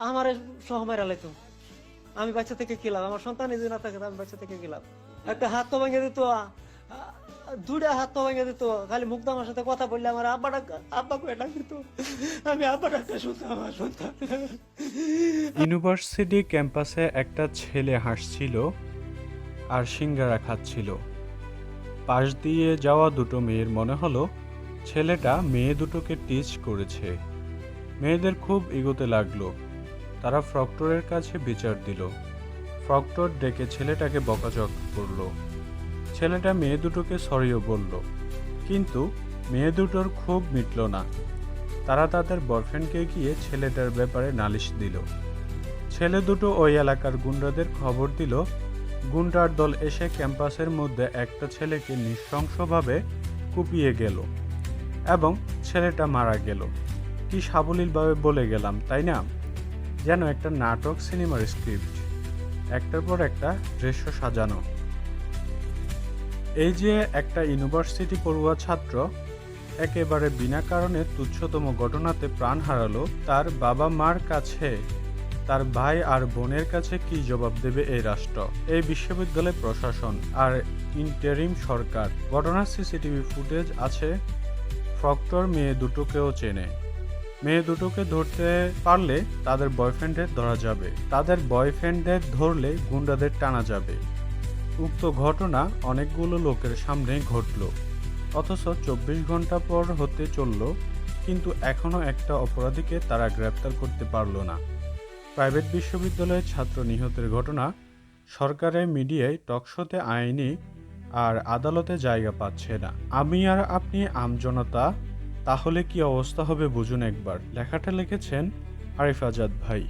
আমার সহ মেরা লাইতো। আমি বাচ্চা থেকে গেলাম আমার সন্তান যদি না থাকে আমি বাচ্চা থেকে গেলাম একটা হাত তো ভেঙে দিত, আ- হাত তো ভেঙে দিত। খালি মুগ্ধ আমার সাথে কথা বললে আমার আব্বা ডাক আব্বা করে ডাক দিত আমি আব্বা ডাকতে শুনতাম, আমার সন্তান। ইউনিভার্সিটি ক্যাম্পাসে একটা ছেলে হাসছিল আর সিঙ্গারা খাচ্ছিল। পাশ দিয়ে যাওয়া দুটো মেয়ের মনে হলো, ছেলেটা মেয়ে দুটোকে টিচ করেছে। মেয়েদের খুব এগোতে লাগল। তারা ফ্রক্টরের কাছে বিচার দিল। ফ্রক্টর ডেকে ছেলেটাকে বকাচক করল। ছেলেটা মেয়ে দুটোকে সরিও বলল, কিন্তু মেয়ে দুটোর খুব মিটল না। তারা তাদের বয়ফ্রেন্ডকে গিয়ে ছেলেটার ব্যাপারে নালিশ দিল। ছেলে দুটো ওই এলাকার গুন্ডাদের খবর দিল, গুন্ডার দল এসে ক্যাম্পাসের মধ্যে একটা ছেলেকে নৃশংসভাবে কুপিয়ে গেল এবং ছেলেটা মারা গেল। কি সাবলীলভাবে বলে গেলাম, তাই না? যেন একটা নাটক সিনেমার স্ক্রিপ্ট একটার পর একটা দৃশ্য সাজানো। এই যে একটা ইউনিভার্সিটি পড়ুয়া ছাত্র একেবারে বিনা কারণে তুচ্ছতম ঘটনাতে প্রাণ হারালো, তার বাবা মার কাছে, তার ভাই আর বোনের কাছে কি জবাব দেবে এই রাষ্ট্র? এই বিশ্ববিদ্যালয় প্রশাসন আর ইন্টারিম সরকার। ঘটনার সিসিটিভি ফুটেজ আছে, ফক্টর মেয়ে দুটোকেও চেনে। মেয়ে দুটোকে ধরতে পারলে তাদের বয়ফ্রেন্ডদের ধরা যাবে। তাদের বয়ফ্রেন্ডদের ধরলে গুন্ডাদের টানা যাবে। উক্ত ঘটনা অনেকগুলো লোকের সামনে ঘটল। অথচ চব্বিশ ঘণ্টা পর হতে চলল, কিন্তু এখনও একটা অপরাধীকে তারা গ্রেপ্তার করতে পারল না। প্রাইভেট বিশ্ববিদ্যালয়ের ছাত্র নিহতের ঘটনা সরকারের মিডিয়ায় টকশোতে আইনি আর আদালতে জায়গা পাচ্ছে না। আমি আর আপনি আমজনতা তাহলে কি অবস্থা হবে বুঝুন একবার। লেখাটা লিখেছেন আরিফ আজাদ ভাই।